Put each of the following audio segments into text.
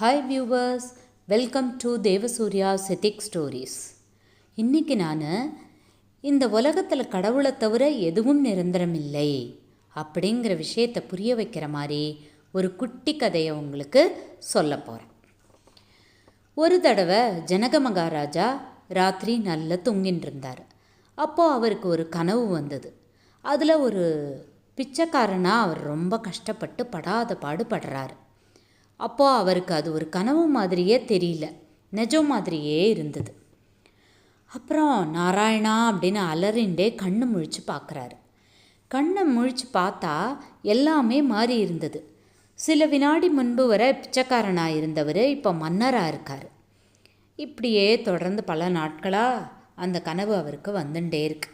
Hi viewers welcome to Devasurya செத்திக் stories இன்றைக்கி நான் இந்த உலகத்தில் கடவுளை தவிர எதுவும் நிரந்தரமில்லை அப்படிங்கிற விஷயத்தை புரிய வைக்கிற மாதிரி ஒரு குட்டி கதையை உங்களுக்கு சொல்ல போகிறேன் ஒரு தடவை ஜனக மகாராஜா ராத்திரி நல்லா தூங்கின்னு இருந்தார். அப்போது அவருக்கு ஒரு கனவு வந்தது. அதில் ஒரு பிச்சைக்காரனாக அவர் ரொம்ப கஷ்டப்பட்டு படாத பாடுபடுறாரு அப்போது அவருக்கு அது ஒரு கனவு மாதிரியே தெரியல. நிஜம் மாதிரியே இருந்தது. அப்புறம் நாராயணா அப்படின்னு அலறிண்டே கண்ணு முழிச்சு பார்க்குறாரு கண்ணை முழிச்சு பார்த்தா எல்லாமே மாறி இருந்தது. சில வினாடி முன்பு வரை பிச்சைக்காரனாக இருந்தவர் இப்போ மன்னராக இருக்கார். இப்படியே தொடர்ந்து பல நாட்களாக அந்த கனவு அவருக்கு வந்துட்டே இருக்கு.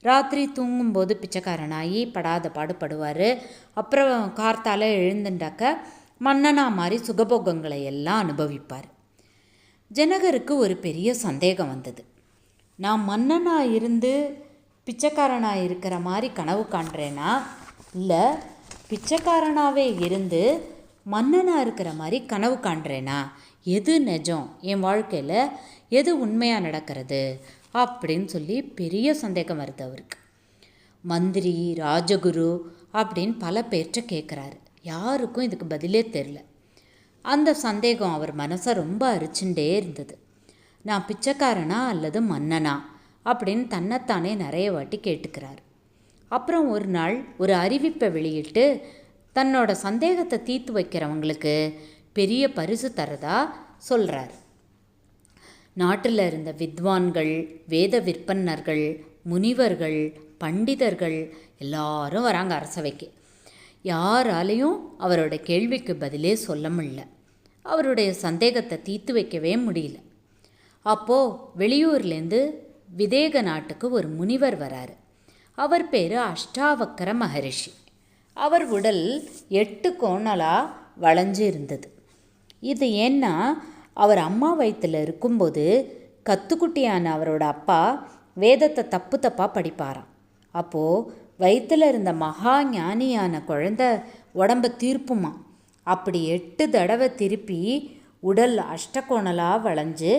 ராத்திரி தூங்கும்போது பிச்சைக்காரனாகி படாத பாடுபடுவார். அப்புறம் கார்த்தால எழுந்துட்டாக்க மன்னனா மாதிரி சுகபோகங்களை எல்லாம் அனுபவிப்பார். ஜனகருக்கு ஒரு பெரிய சந்தேகம் வந்தது. நான் மன்னனாக இருந்து பிச்சைக்காரனாக இருக்கிற மாதிரி கனவு காண்றேனா? இல்லை பிச்சைக்காரனாகவே இருந்து மன்னனாக இருக்கிற மாதிரி கனவு காண்றேனா? எது நிஜம்? என் வாழ்க்கையில் எது உண்மையாக நடக்கிறது? அப்படின்னு சொல்லி பெரிய சந்தேகம் வருது அவருக்கு. மந்திரி ராஜகுரு அப்படின்னு பல பேர்கிட்ட கேட்குறாரு யாருக்கும் இதுக்கு பதிலே தெரில. அந்த சந்தேகம் அவர் மனசை ரொம்ப அரிச்சுட்டே இருந்தது. நான் பிச்சைக்காரனா அல்லது மன்னனா? அப்படின்னு தன்னைத்தானே நிறைய வாட்டி கேட்டுக்கிறார். அப்புறம் ஒரு நாள் ஒரு அறிவிப்பை வெளியிட்டு தன்னோட சந்தேகத்தை தீர்த்து வைக்கிறவங்களுக்கு பெரிய பரிசு தரதா? சொல்கிறார் நாட்டில் இருந்த வித்வான்கள் வேத விற்பன்னர்கள் முனிவர்கள் பண்டிதர்கள் எல்லாரும் வராங்க அரசவைக்கு. யாராலையும் அவரோட கேள்விக்கு பதிலே சொல்ல முடியல. அவருடைய சந்தேகத்தை தீர்த்து வைக்கவே முடியல. அப்போது வெளியூர்லேருந்து விதேக நாட்டுக்கு ஒரு முனிவர் வராரு. அவர் பேர் அஷ்டாவக்கர மகரிஷி. அவர் உடல் எட்டு கோணலாக வளைஞ்சு இருந்தது. இது ஏன்னா அவர் அம்மா வயிற்றில் இருக்கும்போது கத்துக்குட்டியான அவரோட அப்பா வேதத்தை தப்பு தப்பாக படிப்பாராம். அப்போது வயிற்றில் இருந்த மகா ஞானியான குழந்த உடம்ப திருப்புமா? அப்படி எட்டு தடவை திருப்பி உடல் அஷ்டகோணலாக வளைஞ்சு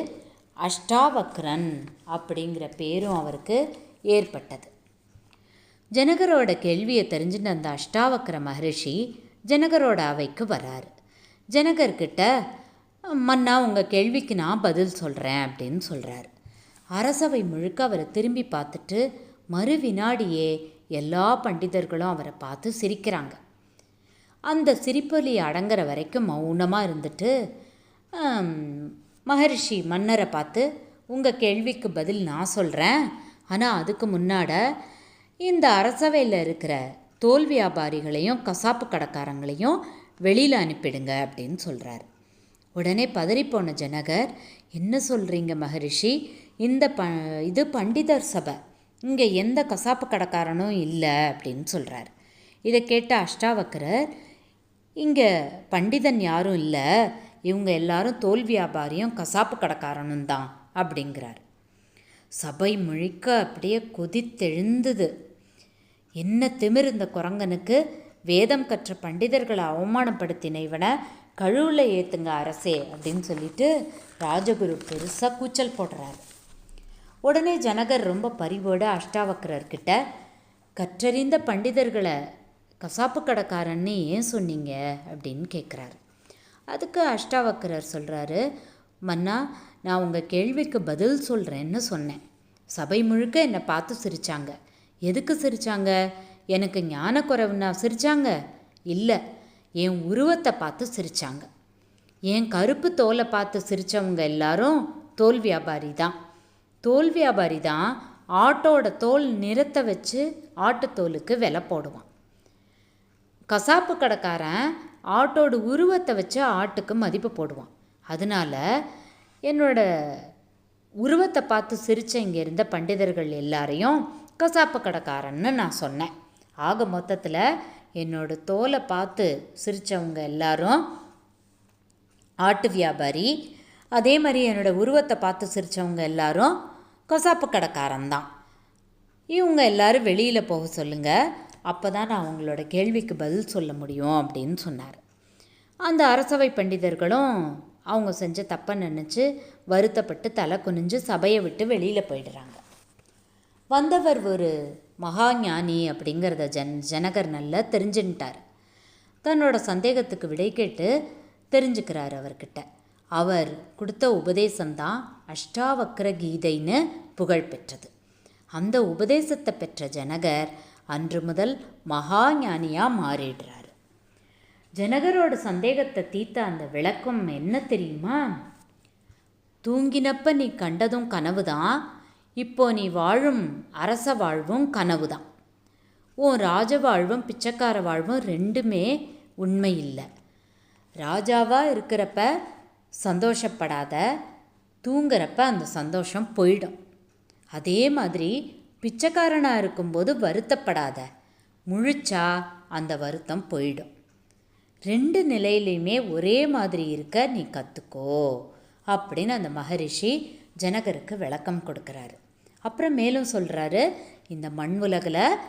அஷ்டாவக்ரன் அப்படிங்கிற பேரும் அவருக்கு ஏற்பட்டது. ஜனகரோட கேள்வியை தெரிஞ்சுட்டு அந்த அஷ்டாவக்ர மகரிஷி ஜனகரோட அவைக்கு வராரு. ஜனகர்கிட்ட மன்னா உங்கள் கேள்விக்கு நான் பதில் சொல்கிறேன் அப்படின்னு சொல்கிறாரு அரசவை முழுக்க அவரை திரும்பி பார்த்துட்டு மறு வினாடியே எல்லா பண்டிதர்களும் அவரை பார்த்து சிரிக்கிறாங்க. அந்த சிரிப்பொலி அடங்குற வரைக்கும் மௌனமாக இருந்துட்டு மகரிஷி மன்னரை பார்த்து உங்கள் கேள்விக்கு பதில் நான் சொல்கிறேன் ஆனால் அதுக்கு முன்னாட இந்த அரசவையில் இருக்கிற தோல் வியாபாரிகளையும் கசாப்பு கடைக்காரங்களையும் வெளியில் அனுப்பிடுங்க அப்படின்னு சொல்கிறாரு உடனே பதறிப்போன ஜனகர் என்ன சொல்கிறீங்க மகரிஷி? இந்த ப இது பண்டிதர் சபை. இங்கே எந்த கசாப்பு கடைக்காரனும் இல்லை அப்படின்னு சொல்கிறார் இதை கேட்ட அஷ்டாவக்கரர் இங்கே பண்டிதன் யாரும் இல்லை இவங்க எல்லாரும் தோல் வியாபாரியும் கசாப்பு கடைக்காரனும் தான் அப்படிங்கிறார். சபை முழிக்க அப்படியே கொதித்தெழுந்தது. என்ன திமிர் இந்த குரங்கனுக்கு? வேதம் கற்ற பண்டிதர்களை அவமானப்படுத்தின இவனை கழுவில் ஏற்றுங்க அரசே அப்படின்னு சொல்லிட்டு ராஜகுரு பெருசாக கூச்சல் போடுறாரு. உடனே ஜனகர் ரொம்ப பரிவோடு அஷ்டாவக்கரர்கிட்ட கற்றறிந்த பண்டிதர்களை கசாப்பு கடைக்காரன்னு ஏன் சொன்னீங்க? அப்படின்னு கேட்குறாரு அதுக்கு அஷ்டாவக்கரர் சொல்கிறாரு மன்னா நான் உங்கள் கேள்விக்கு பதில் சொல்கிறேன்னு சொன்னேன். சபை முழுக்க என்னை பார்த்து சிரித்தாங்க எதுக்கு சிரித்தாங்க எனக்கு ஞானக்குறைவுனா சிரித்தாங்க இல்லை என் உருவத்தை பார்த்து சிரித்தாங்க என் கருப்பு தோலை பார்த்து சிரித்தவங்க எல்லாரும் தோல் வியாபாரி தான் தோல் வியாபாரி தான் ஆட்டோட தோல் நிறத்தை வச்சு ஆட்டுத்தோலுக்கு விலை போடுவான். கசாப்பு கடைக்காரன் ஆட்டோட உருவத்தை வச்சு ஆட்டுக்கு மதிப்பு போடுவான். அதனால் என்னோட உருவத்தை பார்த்து சிரித்த இங்கே இருந்த பண்டிதர்கள் எல்லாரையும் கசாப்பு கடைக்காரன்னு நான் சொன்னேன். ஆக மொத்தத்தில் என்னோட தோலை பார்த்து சிரித்தவங்க எல்லாரும் ஆட்டு வியாபாரி அதே மாதிரி என்னோடய உருவத்தை பார்த்து சிரித்தவங்க எல்லாரும் கசாப்பு கடைக்காரன்தான். இவங்க எல்லாரும் வெளியில் போக சொல்லுங்கள் அப்போ தான் நான் உங்களோட கேள்விக்கு பதில் சொல்ல முடியும் அப்படின்னு சொன்னார். அந்த அரசவை பண்டிதர்களும் அவங்க செஞ்ச தப்பை நினச்சி வருத்தப்பட்டு தலை குனிஞ்சு சபையை விட்டு வெளியில் போயிடுறாங்க. வந்தவர் ஒரு மகா ஞானி அப்படிங்கிறத ஜன் ஜனகர் நல்லா தெரிஞ்சுன்ட்டார். தன்னோட சந்தேகத்துக்கு விடை கேட்டு தெரிஞ்சுக்கிறார் அவர்கிட்ட. அவர் கொடுத்த உபதேசம்தான் அஷ்டாவக்கர கீதைன்னு புகழ் பெற்றது அந்த உபதேசத்தை பெற்ற ஜனகர் அன்று முதல் மகா ஞானியாக மாறிடுறாரு. ஜனகரோட சந்தேகத்தை தீர்த்த அந்த விளக்கம் என்ன தெரியுமா? தூங்கினப்ப நீ கண்டதும் கனவு தான் இப்போ நீ வாழும் அரச வாழ்வும் கனவு தான் உன் ராஜ வாழ்வும் பிச்சைக்கார வாழ்வும் ரெண்டுமே உண்மை இல்லை ராஜாவாக இருக்கிறப்ப சந்தோஷப்படாத தூங்குறப்ப அந்த சந்தோஷம் போயிடும். அதே மாதிரி பிச்சைக்காரனாக இருக்கும்போது வருத்தப்படாத முழிச்சா அந்த வருத்தம் போயிடும். ரெண்டு நிலையிலையுமே ஒரே மாதிரி இருக்க நீ கற்றுக்கோ அப்படின்னு அந்த மகரிஷி ஜனகருக்கு விளக்கம் கொடுக்குறாரு. அப்புறம் மேலும் சொல்கிறாரு இந்த மண் உலகில்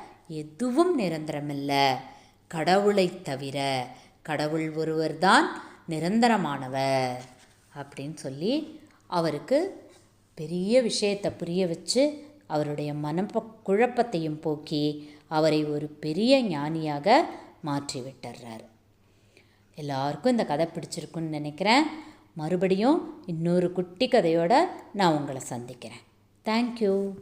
எதுவும் நிரந்தரமில்லை. கடவுளை தவிர கடவுள் ஒருவர் தான் நிரந்தரமானவர் அப்படின்னு சொல்லி அவருக்கு பெரிய விஷயத்தை புரிய வச்சு அவருடைய மனப்ப குழப்பத்தையும் போக்கி அவரை ஒரு பெரிய ஞானியாக மாற்றி விட்டுறாரு எல்லாருக்கும் இந்த கதை பிடிச்சிருக்குன்னு நினைக்கிறேன். மறுபடியும் இன்னொரு குட்டி கதையோடு நான் உங்களை சந்திக்கிறேன். தேங்க்யூ